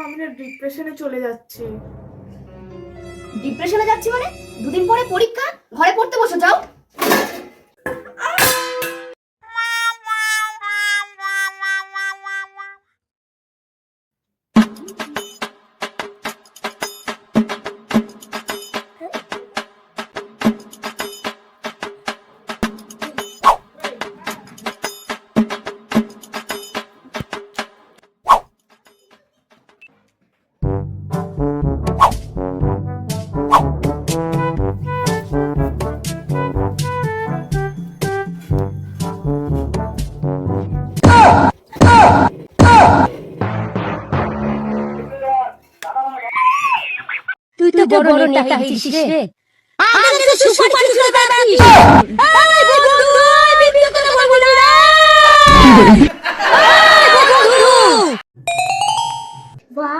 আমি ডিপ্রেশনে চলে যাচ্ছি। ডিপ্রেশনে যাচ্ছি মানে? দুদিন পরে পরীক্ষা? ঘরে পড়তে বসে যাও। বড় নেতা হয়েছিস রে। আগে তো সুপারিশ করে বেড়াতিস আরে বন্ধু বিদ্যুৎ কথা বলব না। রে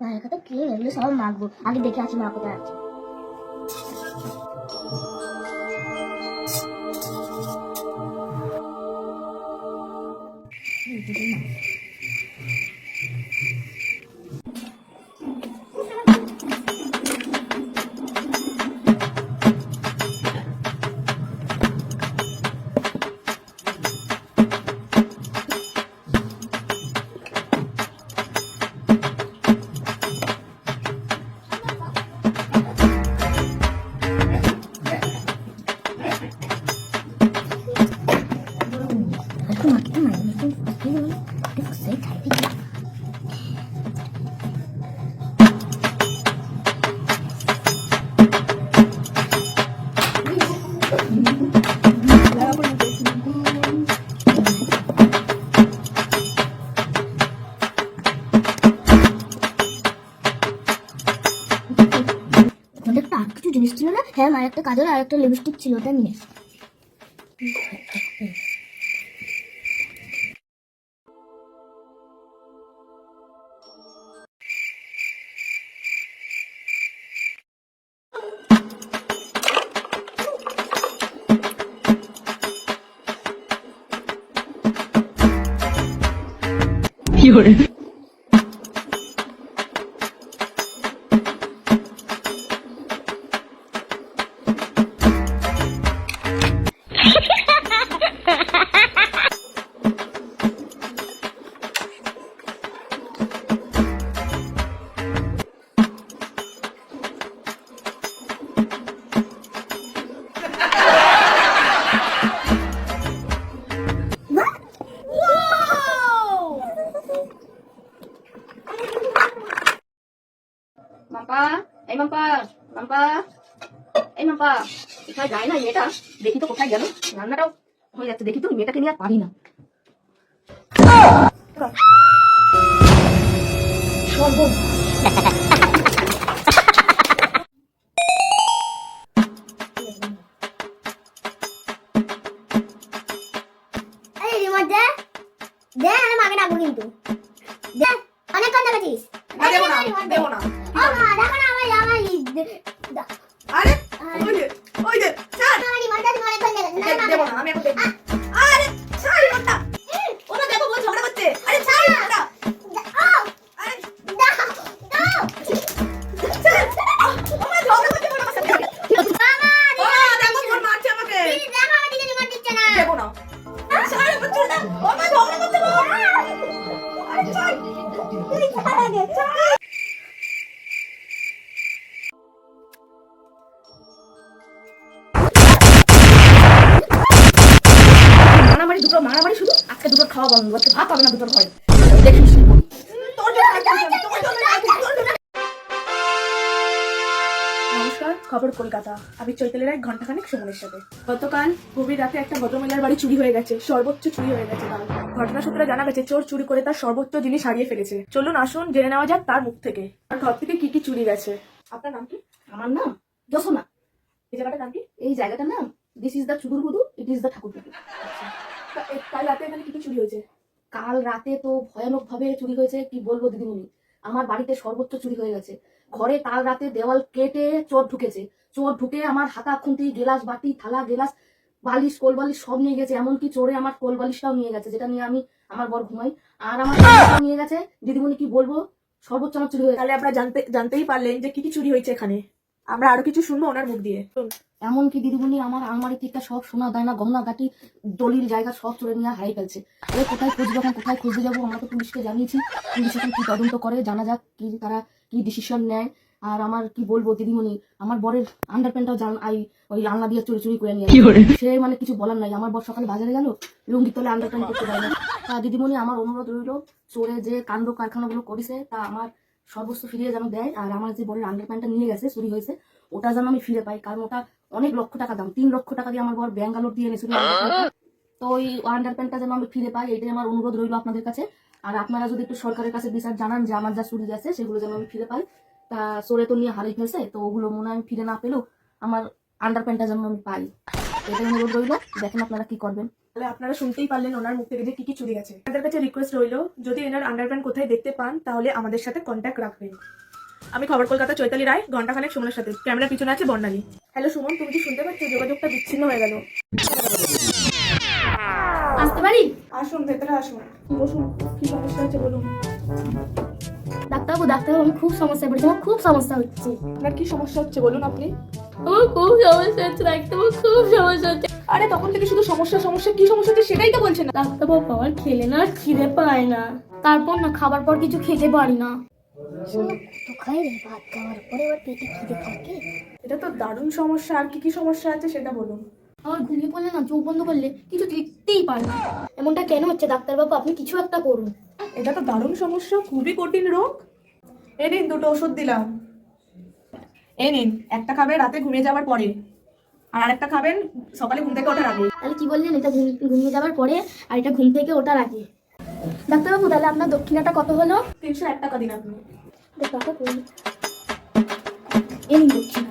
মায়ের কথা কে সব মাখবো। আগে দেখে আসি মা কোথায় আছে। Aku হ্যাঁ আমার একটা কাজল আর একটা লিপস্টিক ছিল ওটা নিয়ে। মাম্পা এই কোথায় যায় না মেয়েটা? দেখি তো কোথায় গেল। রান্নাটাও হয়ে যাচ্ছে দেখি তো মেয়েটাকে নিয়ে আর পারি না। কিন্তু। দে অনেক কথা বলছিস দেবো না দেবো না। দেখো না আমার আমার মারামারি, দুটো মারামারি শুধু? আজকে দুটো খাওয়া বন্ধ করতে। ভাত পাবে না দুটোর ঘরে? দেখিস খবর কলকাতা। আমি চৈতালির এক ঘন্টাখানেক সুমনের সাথে। গতকাল গভীর রাতে একটা ভদ্রমহিলার বাড়ি চুরি হয়ে গেছে সর্বোচ্চ চুরি হয়ে গেছে তার। ঘটনা সূত্রে জানা গেছে চোর চুরি করে তার সর্বোচ্চ জিনিস হারিয়ে ফেলেছে। চলুন আসুন জেনে নেওয়া যাক তার মুখ থেকে। আর ঘর থেকে কি কি চুরি গেছে। আপনার নাম কি? আমার নাম যশোনা এই জায়গাটার নাম কি? এই জায়গাটার নাম দিস ইজ দ্য চুগুরগুদু ইট ইজ দ্য ঠাকুর কাল রাতে এখানে কি কি চুরি হয়েছে? কাল রাতে তো ভয়ানক ভাবে চুরি হয়েছে কি বলব দিদিমণি? আমার বাড়িতে সর্বোচ্চ চুরি হয়ে গেছে। ঘরে কাল রাতে দেওয়াল কেটে চোর ঢুকেছে। চোর ঢুকে আমার হাতা খুন্তি গেলাস বাটি থালা গেলাস বালিশ কোল বালিশ সব নিয়ে গেছে। এমনকি চোরে আমার কোল বালিশটাও নিয়ে গেছে যেটা নিয়ে আমি আমার বর ঘুমাই। আর আমার নিয়ে গেছে। দিদিমণি কি বলব? সর্বোচ্চ আমার চুরি হয়ে তাহলে আপনারা জানতে জানতেই পারলেন যে কি কি চুরি হয়েছে এখানে। আমরা আরও কিছু শুনব ওনার মুখ দিয়ে। এমনকি দিদিমণি আমার আলমারি থেকে সব সোনা দায়না গহনা গাটি দলিল জায়গা সব চলে নিয়ে হারিয়ে ফেলছে। এ কোথায় খুঁজবো এখন? কোথায় খুঁজতে যাব? আমরা তো পুলিশকে জানিয়েছি। পুলিশ এখন কি তদন্ত করে? জানা যাক কি তারা কি ডিসিশন নেয়? আর আমার কি বলব দিদিমণি? আমার বরের আন্ডার প্যান্টটাও জান আই ওই আলনা দিয়ে চুরি চুরি করে নিয়ে সে মানে কিছু বলার নাই। আমার বর সকালে বাজারে গেল লুঙ্গি তলে আন্ডার প্যান্ট করতে পারে না। তা দিদিমণি আমার অনুরোধ রইল চোরে যে কাণ্ড কারখানাগুলো করেছে তা আমার সর্বস্ব ফিরিয়ে যেন দেয়। আর আমার যে বরের আন্ডার প্যান্টটা নিয়ে গেছে চুরি হয়েছে ওটা যেন আমি ফিরে পাই। কারণ ওটা অনেক লক্ষ টাকা দাম তিন লক্ষ টাকা দিয়ে আমার বর ব্যাঙ্গালোর দিয়ে এনেছিল। তো ওই আন্ডার প্যান্টটা যেন আমি ফিরে পাই এটাই আমার অনুরোধ রইল আপনাদের কাছে। আর আপনারা যদি একটু সরকারের কাছে বিচার জানান যে আমার যা চুরি গেছে, সেগুলো যেন আমি ফিরে পাই, তা চোরে তো নিয়ে হারিয়ে ফেলছে, তো ওগুলো মনে আমি ফিরে না পেলেও আমার আন্ডার প্যান্টটা যেন আমি পাই। এটাই অনুরোধ রইল, দেখেন আপনারা কি করবেন। তাহলে আপনারা শুনতেই পারলেন ওনার মুখ থেকে যে কি কি চুরি গেছে। আপনাদের কাছে রিকোয়েস্ট রইল, যদি এনার আন্ডারপ্যান্ট কোথায় দেখতে পান, তাহলে আমাদের সাথে কন্ট্যাক্ট রাখবেন। আমি খবর কলকাতা চৈতালি রায় ঘন্টাখানেক সুমনের সাথে। ক্যামেরার পিছনে আছে বর্ণালী। হ্যালো সুমন, তুমি কি শুনতে পাচ্ছ? যোগাযোগটা বিচ্ছিন্ন হয়ে গেল। আসতে পারি? আসুন ভেতরে আসুন। বসুন কি সমস্যা হচ্ছে বলুন। ডাক্তারবাবু ডাক্তারবাবু আমি খুব সমস্যায় পড়েছি আমার খুব সমস্যা হচ্ছে। আপনার কি সমস্যা হচ্ছে বলুন আপনি? আমার খুব সমস্যা হচ্ছে ডাক্তারবাবু খুব সমস্যা হচ্ছে। আরে তখন থেকে শুধু সমস্যা সমস্যা কি সমস্যা হচ্ছে সেটাই তো বলছেন ডাক্তারবাবু আমার খেলে না আর খিদে পায় না। তারপর না খাবার পর কিছু খেতে পারি না। তো খাই রে ভাত খাওয়ার পরে আবার পেটে খিদে থাকে। এটা তো দারুণ সমস্যা আর কি কি সমস্যা আছে সেটা বলুন। আমার ঘুমিয়ে পড়লে না চোখ বন্ধ করলে কিছু দেখতেই পারে না। এমনটা কেন হচ্ছে ডাক্তারবাবু আপনি কিছু একটা করুন। এটা তো দারুণ সমস্যা খুবই কঠিন রোগ। এই নিন দুটো ওষুধ দিলাম। এই নিন একটা খাবেন রাতে ঘুমিয়ে যাওয়ার পরে। আর আরেকটা খাবেন সকালে ঘুম থেকে ওঠার আগে। তাহলে কি বললেন এটা ঘুম- ঘুমিয়ে যাওয়ার পরে আর এটা ঘুম থেকে ওঠার আগে? ডাক্তারবাবু তাহলে আপনার দক্ষিণাটা কত হলো? তিনশো এক টাকা দিন আপনি এই নিন দক্ষিণা।